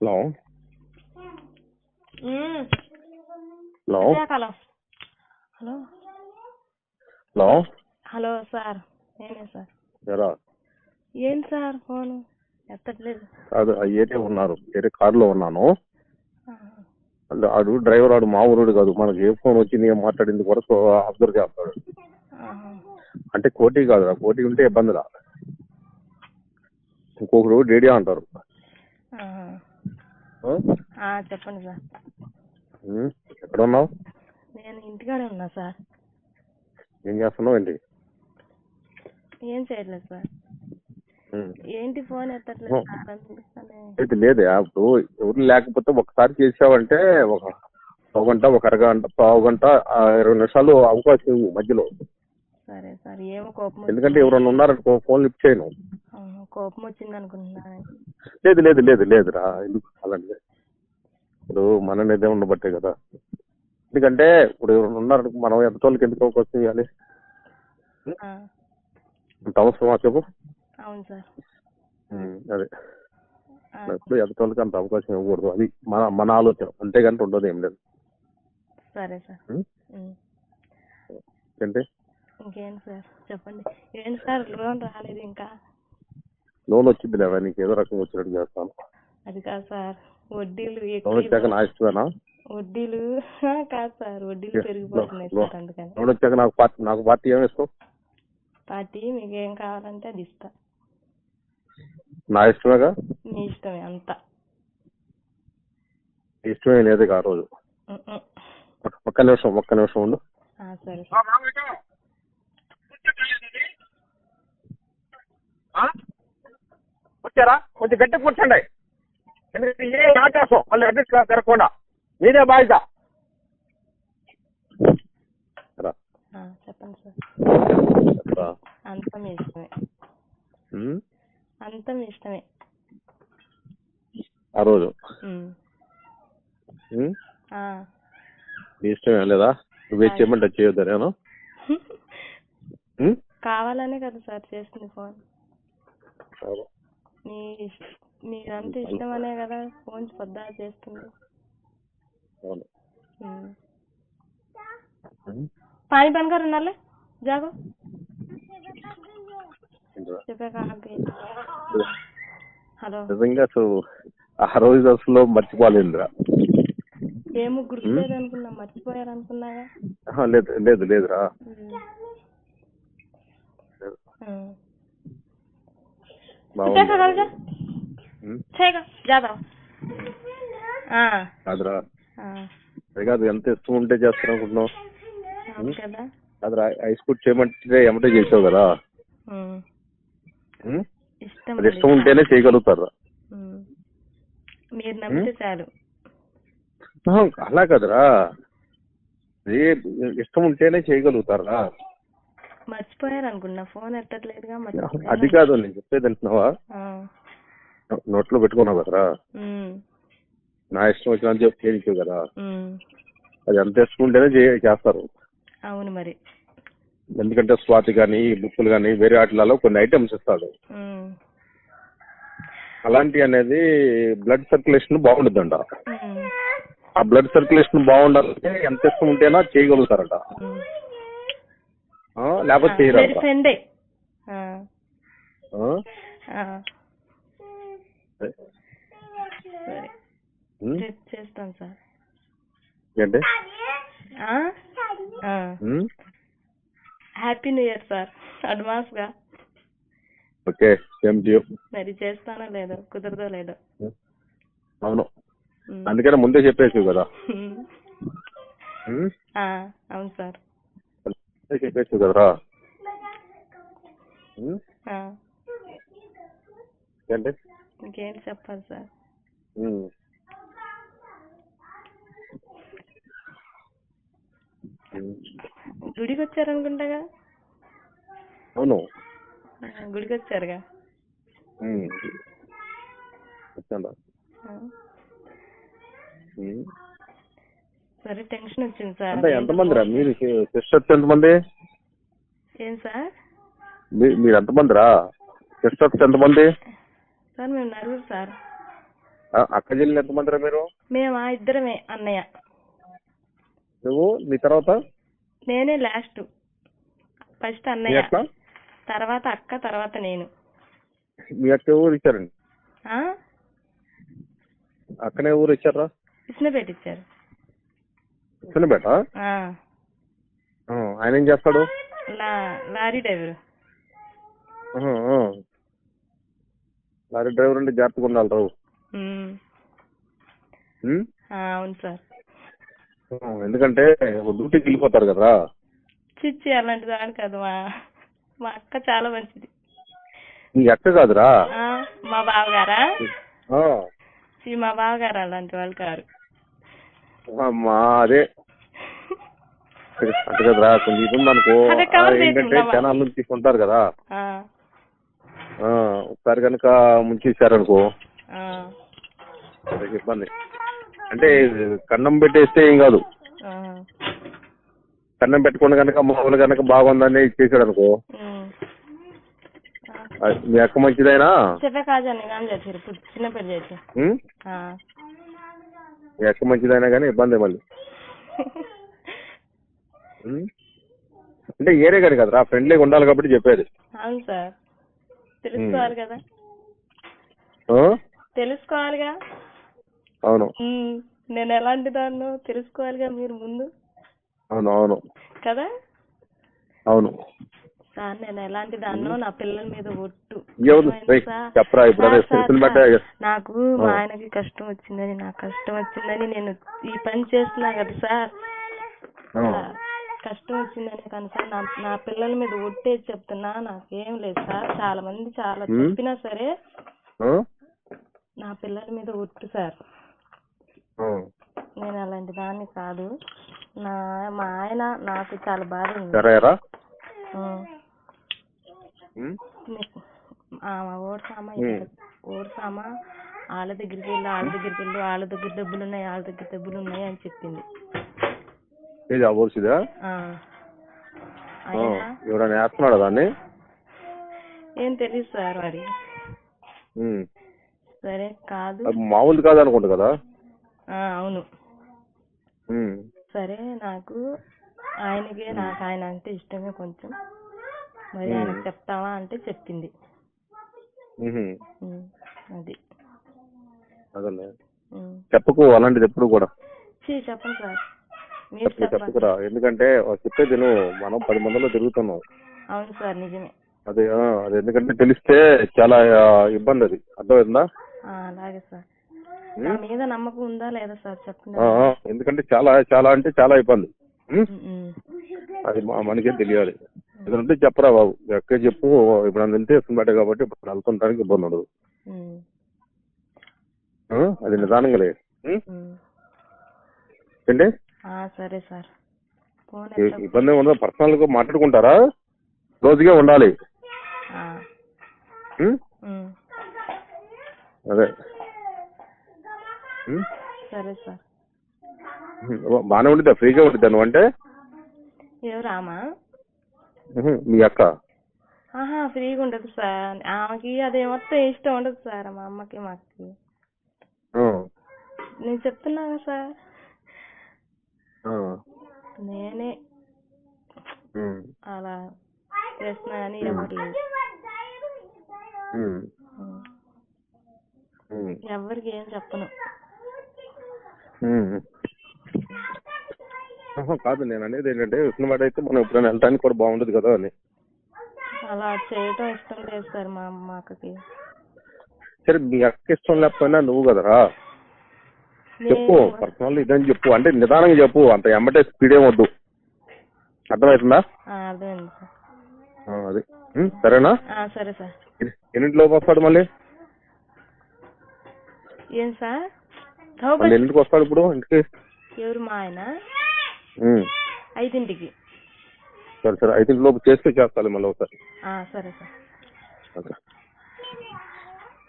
Hello. Hello hello hello hello hello sir నేనే sir ఎరా ఏంటి సార్ ఫోను ఎత్తట్లేదు. కాదు ఆ ఏరియా ఉన్నారు. వేరే కారులో ఉన్నాను. ఆడు డ్రైవర్ ఆడు మా ఊరుడు కాదు. మనకి ఏ ఫోన్ వచ్చింది ఏం మాట్లాడింది కూడా అబ్జర్వ్ చేస్తాడు. అంటే కోటి కాదు కోటి ఉంటే ఇబ్బందిలా ఇంకొకరు డేడియా అంటారు. చెప్పండి సార్. ఎక్కడ ఉన్నావు నేను ఇంటికాడే ఉన్నా సార్. ఏం చేస్తున్నావు ఏంటి? ఏం చేయట్లేదు సార్. ఏంటి ఫోన్ ఎత్తట్లేదు అయితే లేదే ఇప్పుడు ఎవరు లేకపోతే ఒకసారి చేసావంటే ఒక ఒక గంట ఒక అరగంట పావు గంట ఆ, ఇరవై నిమిషాలు అవకాశం ఇవ్వు మధ్యలో. సరే సార్ ఏమో కోపం ఎందుకంటే. ఎవరన్నా ఉన్నారనుకో ఫోన్ లిఫ్ట్ చేయను. కోపం వచ్చింది అనుకుంటున్నా లేదు లేదు లేదు లేదురా ఎందుకు అలాంటిది? ఇప్పుడు మన నిర్ణయం ఉండబట్టే కదా. ఎందుకంటే ఇప్పుడు ఉన్నారు మనం ఎంత తోలికి ఎందుకు అవకాశం ఇవ్వాలి అవసరమా చెప్పు? అవును సార్. అదే. ఆ, ఇప్పుడు ఎంత తోలికి అంత అవకాశం ఇవ్వకూడదు. అది మన మన ఆలోచన. అంతేగాని ఉండదు ఏం లేదు. సరే సార్. ఏంటి ఇంకేంటి సార్? చెప్పండి. ఏంటి సార్? లోన్ రాలేదు ఇంకా. లోన్ వచ్చింది లేదా నీకు ఏదో రకంగా వచ్చినట్టు చేస్తాను. అది కాదు సార్ వడ్డీలు లోన్ వచ్చాక నా ఇష్టమేనా? వడ్డీలు కాదు సార్ వడ్డీలు పెరిగిపోతున్నాయి లో- సార్ అందుకని. లోన్ వచ్చాక నాకు పార్టీ నాకు పార్టీ ఏమి ఇస్తావు పార్టీ మీకు ఏం కావాలంటే అది ఇస్తా. నా ఇష్టమేగా? మీ ఇష్టమే అంతా. నీ ఇష్టమే లేదు ఆ రోజు. ఒక్క- నిమిషం ఒక్క నిమిషం ఉండు. ఆ, సరే. వచ్చారా కొంచెం గట్టి కూర్చోండి. ఎందుకంటే ఏ ఆకాశం? మళ్ళీ అడ్రస్ తిరగకుండా మీదే బాధ్యత. రా. ఆ, చెప్పండి సార్. రా. అంతా మీ ఇష్టమే. ఉమ్, అంతా మీ ఇష్టమే. ఆ రోజు? ఉమ్. ఉమ్, ఆ. నీ ఇష్టమే లేదా? నువ్వే చేయమంటే చేయొద్దా నేను? కావాలనే కదా సార్ చేస్తుంది ఫోన్. సరే. మీ నీదంతా ఇష్టం అనే కదా ఫోన్ పొద్దా చేస్తుంది పానీ పాన్ గారు ఉన్నారులే? జాగు. హలో. ఆ రోజు అసలు మర్చిపోలేదురా. ఏమో గుర్తులేదు అనుకున్నా మర్చిపోయారు అనుకున్నాగా లేదు లేదు లేదురా. కలుగా ఉమ్, చేయగా కాదురా. ఆ. అది కాదు ఎంత ఇష్టం ఉంటే చేస్తాను అనుకుంటున్నావు? కదా. కాదురా ఐస్ ఫుడ్ చేయమంటే ఎమ్మటే చేసావు కదా? అది. ఇష్టం ఉంటేనే చేయగలుగుతారు. మీరు నమ్మితే చాలు. ఆహా, అలా కదరా. ఇష్టం ఉంటేనే చేయగలుగుతారా మర్చిపోయారు అనుకున్నా ఫోన్ ఎత్తట్లేదుగా అది కాదు నేను చెప్పేది అంటున్నావా. నోట్లో పెట్టుకున్నావు కదరా. నా ఇష్టం వచ్చినంత చెప్పి చేయొచ్చు కదా. అది ఎంత ఇష్టం చేస్తారు అవును మరి ఎందుకంటే స్వాతి కానీ బుక్కులు కానీ వేరే వాటిలలో కొన్ని ఐటమ్స్ ఇస్తాడు. అలాంటి అనేది బ్లడ్ సర్క్యులేషన్ బాగుంటుందంట ఉమ్. ఆ బ్లడ్ సర్క్యులేషన్ బాగుండాలంటే ఎంత ఇష్టం ఉంటేనా చేయగలుగుతారట లేకపోతే ఫ్రెండే చేస్తాం సార్. ఏంటి? Happy new year sir. అడ్వాన్స్గా. ఓకే సేమ్ టు యూ మరి చేస్తానో లేదో కుదరదో లేదో. అవును. అందుకనే ముందే చెప్పేసి కదా. అవును సార్. కదరా? ఆ. ఏంటి ఇంకేం చెప్పాలి సార్. గుడికి వచ్చారనుకుంటాగా అవును గుడికి వచ్చారుగా. వచ్చాను. సరే టెన్షన్ వచ్చింది సార్. అంటే ఎంతమంది రా? మీరు సిస్టర్స్ ఎంతమంది? ఏం సార్? మీ- మీరు ఎంతమంది రా? సిస్టర్స్ ఎంతమంది? సార్ మేము నలుగురు సార్. ఆ, అక్క చెల్లెలు ఎంతమందిరా మీరు? మేమా ఇద్దరమే అన్నయ్య. నువ్వు? నీ తర్వాత? నేనే లాస్ట్. ఫస్ట్ మీ అన్నయ్య. అక్క? తర్వాత అక్క తర్వాత నేను. మీ అక్క ఊరు ఇచ్చారండి? ఆ? అక్కనే ఊరు ఇచ్చారా ఇచ్చినపేట ఇచ్చారు. చిన్నబేట ఆ, ఆయన ఏం చేస్తాడు? Lorry driver. లారీ డ్రైవర్ అంటే జాగ్రత్తగా ఉండాలి రావు. అవును సార్. ఎందుకంటే డ్యూటీకి వెళ్ళిపోతారు కదా చిచ్చి అలాంటి దాని కాదు మా మా అక్క చాలా మంచిది. నీ అక్క కాదురా? మా బావగారా? మా బావగారు అలాంటి వాళ్ళు కారు. అమ్మా అదే. అంతే కదరా కొంచెం ఇది ఉందనుకో. ఆ, ఏంటంటే. జనాల నుంచి తీసుకుంటారు కదా. ఒకసారి కనుక ముంచేసారనుకో ఇబ్బంది. అంటే కన్నం పెట్టేస్తే ఏం కాదు. కన్నం పెట్టకుండా కనుక మామూలు కనుక బాగుందని ఇచ్చేసాడు అనుకో మీ అక్క మంచిదైనా? చిన్న అక్క మంచిదైనా కానీ ఇబ్బంది మళ్ళీ? అంటే ఏరే కానీ కదరా ఫ్రెండ్లీగా ఉండాలి కాబట్టి చెప్పేది. అవును సార్. తెలుసుకోవాలి కదా? తెలుసుకోవాలిగా? అవును. నేను ఎలాంటి దాన్నో తెలుసుకోవాలిగా మీరు ముందు. అవును అవును. కదా? అవును. సార్ నేను ఎలాంటి దాన్నో నా పిల్లల మీద ఒట్టు. నాకు మా. ఆయనకి కష్టం వచ్చిందని నాకు కష్టం వచ్చిందని నేను ఈ పని చేస్తున్నా కదా సార్. కష్టం వచ్చిందని కానీ సార్ నా నా పిల్లల మీద ఒట్టేసి చెప్తున్నా నాకేం లేదు సార్. చాలా మంది చాలా. చెప్పినా సరే? నా పిల్లల మీద ఒట్టు సార్. నేను అలాంటి దాన్ని కాదు. నా మా ఆయన నాకు చాలా బాధ ఉంది. ఓడ్సామా వాళ్ళ దగ్గరికి వెళ్ళి వాళ్ళ దగ్గరికి వెళ్ళి వాళ్ళ దగ్గర డబ్బులు ఉన్నాయి వాళ్ళ దగ్గర డబ్బులు ఉన్నాయి అని చెప్పింది. ఏది ఆ ఊరిసిదా ఆ. అయినా ఎవరైనా వేస్తున్నాడా దాన్ని? ఏం తెలియదు సార్ మరి. సరే కాదు. మామూలు కాదు అనుకుంటా కదా? ఆ, అవును. సరే నాకు ఆయనకి నాకు ఆయన అంటే ఇష్టమే కొంచెం. మరి. ఆయనకు చెప్తావా అంటే చెప్పింది. అది. చెప్పకు అలాంటిది ఎప్పుడు కూడా. సార్. చెప్పుకురా. ఎందుకంటే చెప్పేది నువ్వు మనం పది మందిలో తిరుగుతున్నాం. అవును సార్ నిజమే. అదే అది ఎందుకంటే తెలిస్తే చాలా ఇబ్బంది అది. అర్థమైందా? అలాగే సార్. మీద నమ్మకం ఉందా లేదా సార్? చెప్పండి. ఎందుకంటే చాలా చాలా అంటే చాలా ఇబ్బంది. అది మనకే తెలియాలి. ఎందుకంటే చెప్పరా బాబు. ఎక్కడ చెప్పు ఇప్పుడు నన్ను వెళ్తే ఇస్తున్నట్టే కాబట్టి ఇప్పుడు వెళ్తుంటానికి ఇబ్బంది ఉండదు? అది నిదానంగా ఉం. ఏంటి? సరే సార్. ఇబ్బంది ఉండదు. పర్సనల్గా మాట్లాడుకుంటారా? రోజుగా ఉండాలి. అదే? సరే సార్. బాగానే ఉండిద్దా? ఫ్రీగా ఉండిద్దా నువ్వు అంటే ఎవరామా. మీ అక్క? ఆహా ఫ్రీగా ఉండదు సార్. ఆమెకి అది మొత్తం ఇష్టం ఉండదు సార్ మా అమ్మకి మా అక్కకి ఆ. నేను చెప్తున్నా కదా సార్. నేనే. అలా చేస్తున్నా కానీ ఎవరు. ఎవరికి ఏం చెప్పను. కాదు నేను అనేది ఏంటంటే విష్ణువాడ అయితే మనం ఎప్పుడైనా వెళ్ళడానికి కూడా బాగుండదు కదా అని. అలా చేయటం ఇష్టం లేదు సార్ మా అమ్మ అక్కకి సరే మీ అక్క ఇష్టం లేకపోయినా నువ్వు కదరా? చెప్పు పర్సనల్ ఇదని చెప్పు. అంటే నిదానంగా చెప్పు అంత ఎమ్మటే స్పీడ్ ఏం వద్దు. అర్థమవుతుందా? అది సరేనా? సరే సార్. ఎన్ని- ఎన్నింటిలోపు వస్తాడు మళ్ళీ? ఏం సార్? ఎన్నింటికి వస్తాడు ఇప్పుడు ఇంటికి? ఎవరు మా ఆయన. ఐదింటికి. సరే సరే. ఐదింటి లోపు చేస్తే చేస్తాలి మళ్ళీ ఒకసారి. సరే సార్. ఓకే.